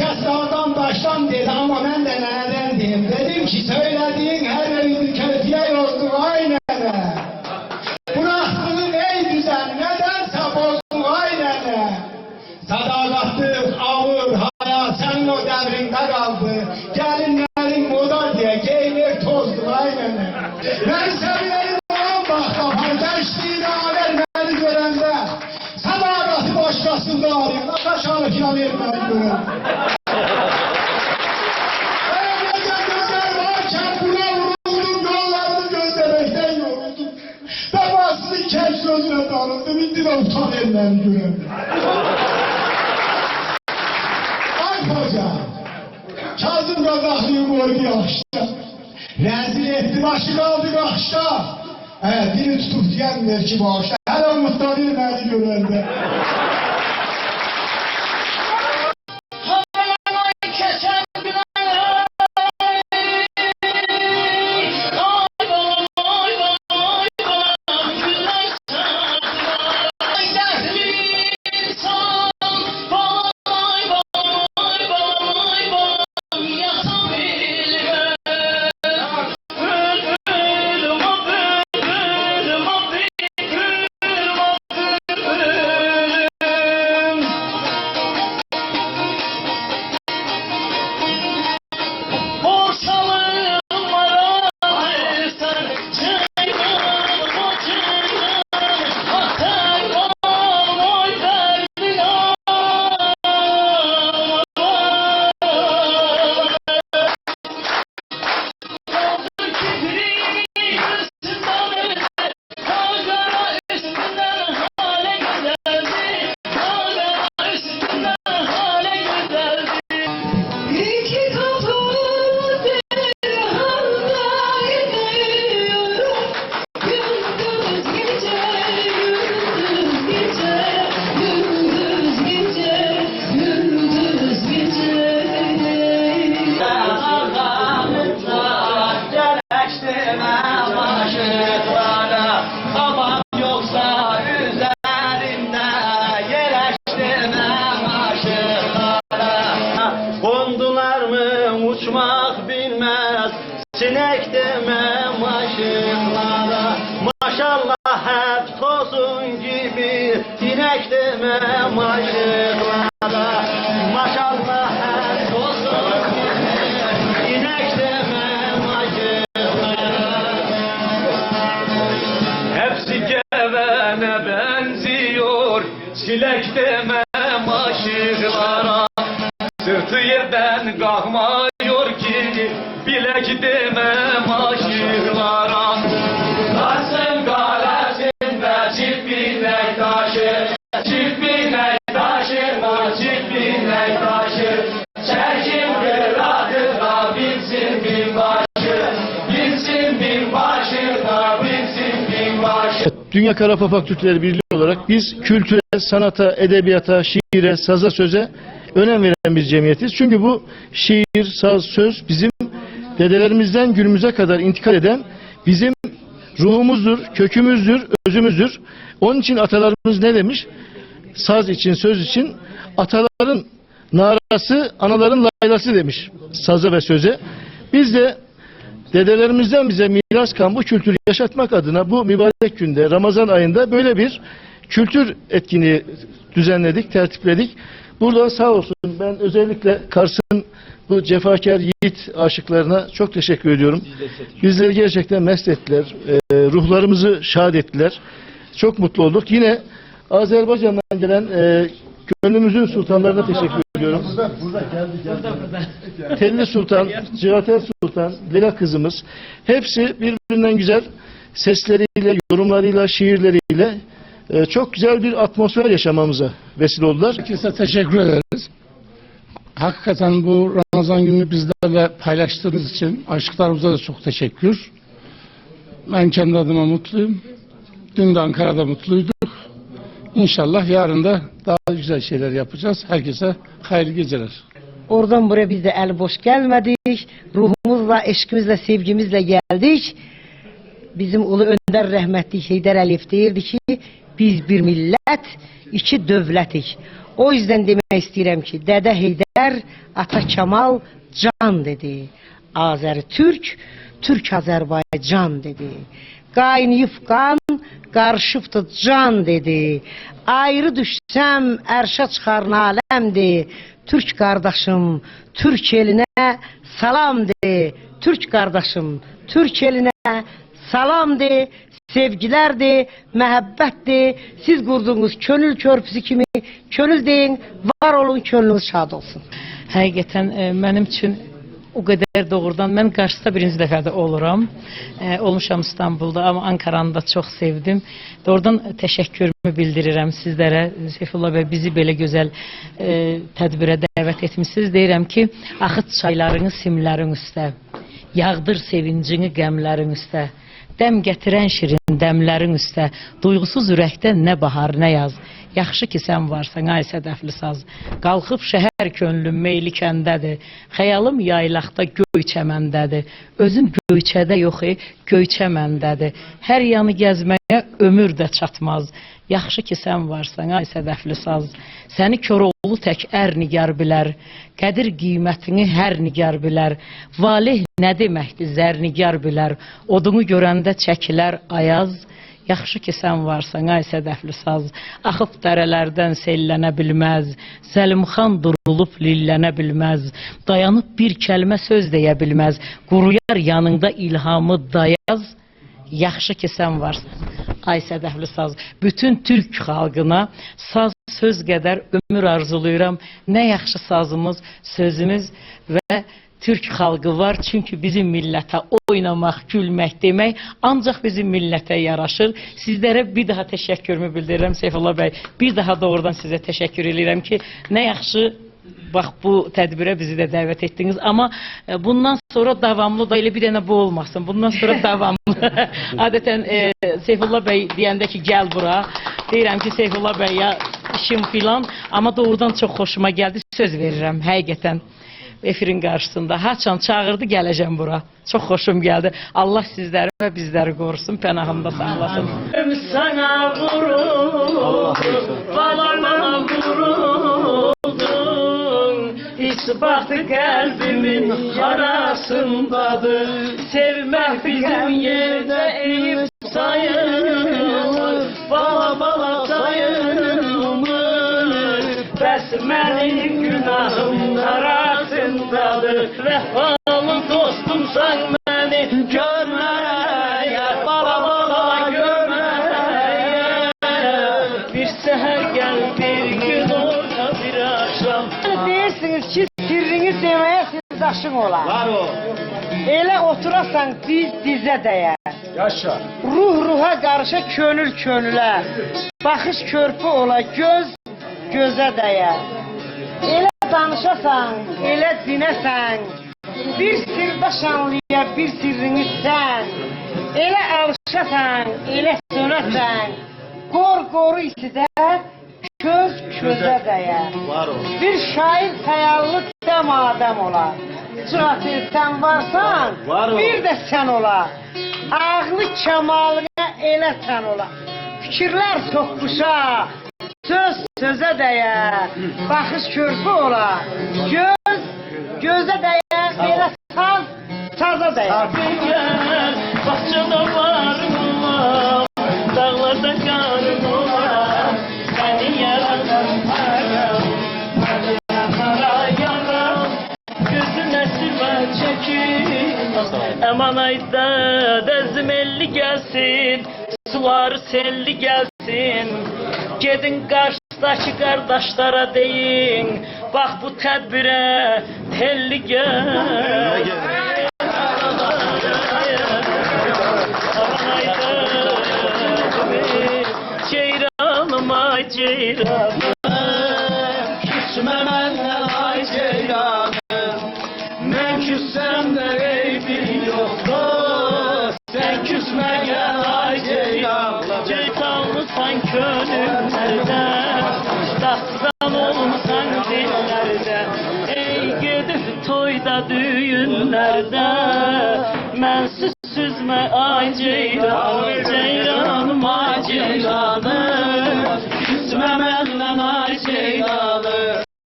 Herkes dağdan baştan dedi ama ben de nereden diyeyim. Dedim ki söylediğin aslında kel sözüne darıldım, indi de utan ellerini göremiyorum. Ay hoca, Kazım Kazaklı'yı koydu yaşta. Rezil etti, başı kaldı kaşta. He, dili tutup diyenler ki bağışta. Krishna. Dünya Kara Türkleri Birliği olarak biz kültüre, sanata, edebiyata, şiire, saza, söze önem veren bir cemiyetiz. Çünkü bu şiir, saz, söz bizim dedelerimizden günümüze kadar intikal eden bizim ruhumuzdur, kökümüzdür, özümüzdür. Onun için atalarımız ne demiş? Saz için, söz için ataların narası, anaların laylası demiş saza ve söze. Biz de dedelerimizden bize miras kalan bu kültürü yaşatmak adına bu mübarek günde Ramazan ayında böyle bir kültür etkinliği düzenledik, tertipledik. Buradan sağ olsun ben özellikle Kars'ın bu cefakar yiğit aşıklarına çok teşekkür ediyorum. Bizleri gerçekten mest ettiler, e, ruhlarımızı şad ettiler. Çok mutlu olduk. Yine Azerbaycan'dan gelen e, gönlümüzün sultanlarına teşekkür ediyorum. Telli Sultan, Cihater Sultan, Leyla kızımız hepsi birbirinden güzel sesleriyle, yorumlarıyla, şiirleriyle e, çok güzel bir atmosfer yaşamamıza vesile oldular. Herkese teşekkür ederiz. Hakikaten bu Ramazan günü bizlerle paylaştığınız için aşıklarımıza da çok teşekkür. Ben kendi adıma mutluyum. Dün de Ankara'da mutluyduk. İnşallah yarın da daha güzel şeyler yapacağız. Herkese hayırlı geceler. Oradan buraya biz de el boş gelmedik. Ruhumuzla, eşkimizle, sevgimizle geldik. Bizim ulu önder rahmetli Heydər Əliyev deyirdi ki, biz bir millət, iki dövlətik. O yüzden demək istəyirəm ki, Dədə Heydər, Ata Kemal can dedi. Azəri Türk, Türk Azərbaycan dedi. Qaynayıb qan, qarışıbdı can dedi. Ayrı düşsəm ərşə çıxar naləmdir. Türk qardaşım, Türk elinə salam de. Türk qardaşım, Türk elinə salam de. Sevgilərdir, məhəbbətdir. Siz qurduğunuz könül körpüsü kimi könül deyin, var olun, könlünüz şad olsun. Həqiqətən e, mənim üçün o qədər doğrudan mən qarşıda birinci dəfədə oluram. E, olmuşam İstanbulda, amma Ankaranı da çox sevdim. Doğrudan təşəkkürümü bildirirəm sizlərə. Seyfullah bəy bizi belə gözəl e, tədbirə dəvət etmisiniz. Deyirəm ki, axıt çaylarını simlərin üstə, yağdır sevincini qəmlərin üstə. Dəm gətirən şirin dəmlərin üstə, duyğusuz ürəkdə nə bahar, nə yaz. Yaxşı ki sən varsan, ay sədəfli saz. Qalxıb şəhər könlüm meyli kəndədir. Xəyalım yaylaqda göy çəməndədir. Özüm göyçədə yox, e, göyçə məndədir. Hər yanı gəzməyə ömür də çatmaz. Yaxşı ki sən varsan, ay sədəfli saz. Səni Koroğlu tək ər nigar bilər. Qədir qiymətini hər nigar bilər. Valeh nə deməkdir zərnigar bilər. Odunu görəndə çəkilər ayaz. Yaxşı ki sən varsan, ay sədəfli saz. Axıb dərələrdən sellənə bilməz. Zəlimxan durulub lillənə bilməz. Dayanıb bir kəlmə söz deyə bilməz. Quruyar yanında ilhamı dayaz. Yaxşı ki sən varsan. Ay sədəfli saz. Bütün türk xalqına saz söz qədər ömür arzulayıram. Nə yaxşı sazımız, sözümüz və Türk xalqı var. Çünki bizim millətə oynamaq, gülmək demək ancaq bizim millətə yaraşır. Sizlərə bir daha təşəkkürümü bildirirəm Seyfullah bəy. Bir daha doğrudan sizə təşəkkür edirəm ki, nə yaxşı bax bu tədbirə bizi də dəvət etdiniz. Amma e, bundan sonra davamlı da elə bir dənə bu olmasın. Bundan sonra davamlı. Adətən e, Seyfullah bəy deyəndə ki, gəl bura. Deyirəm ki, Seyfullah bəyə işim filan, amma doğrudan çox xoşuma gəldi. Söz verirəm həqiqətən efirin qarşısında. Haçan çağırdı gələcəm bura. Çox xoşum gəldi. Allah sizləri və bizləri qorusun, pənahında saxlasın. Sana vuruldu, balama vuruldun. Hiç baktı kalbimin yarasındadır. Sevmek bizim yerde eğip sayılır. Bala bala sayılır. Bəs mənim günahım arasındadır. Vəfalı dostumsan məni görməyə, bala bala görməyə. Bir səhər gəl, bir gün orta bir axşam. Deyirsiniz ki, sirrini deməyə siz daşın olar. Var o. Elə oturasan diz dizə dəyə. Yaşa. Ruh ruha qarışa könül könülə. Baxış körpü ola göz gözə dəyə. Elə danışasan, elə dinəsən. Bir sirdaş anlaya bir sirrini sən. Elə alışasan, elə sönəsən. Qor qoru isidə köz közə dəyə. Bir şair xəyallı dəm adam ola. Cıratır sən varsan, bir də sən ola. Ağlı kəmalına elə sən ola. Fikirlər toqquşa, söz sözə dəyə, baxış körpü ola. Göz gözə dəyə, belə saz saza dəyə. Gel, bahçede varım olam, dağlarda karım olam. Beni yaratan param, beni kara yaram, gözüne siva çekin. Aman ayda dezim elli gelsin, sular selli gelsin. Gedin karşıdaki kardeşlere deyin, bak bu tedbire telli gel. Ceyranım ay ceyranım könüllerde Dastan olmasan dillerde. Ey gedib toyda düğünlerde. Mənsiz süzme ay ceyranım Ceyranım ay ceyranım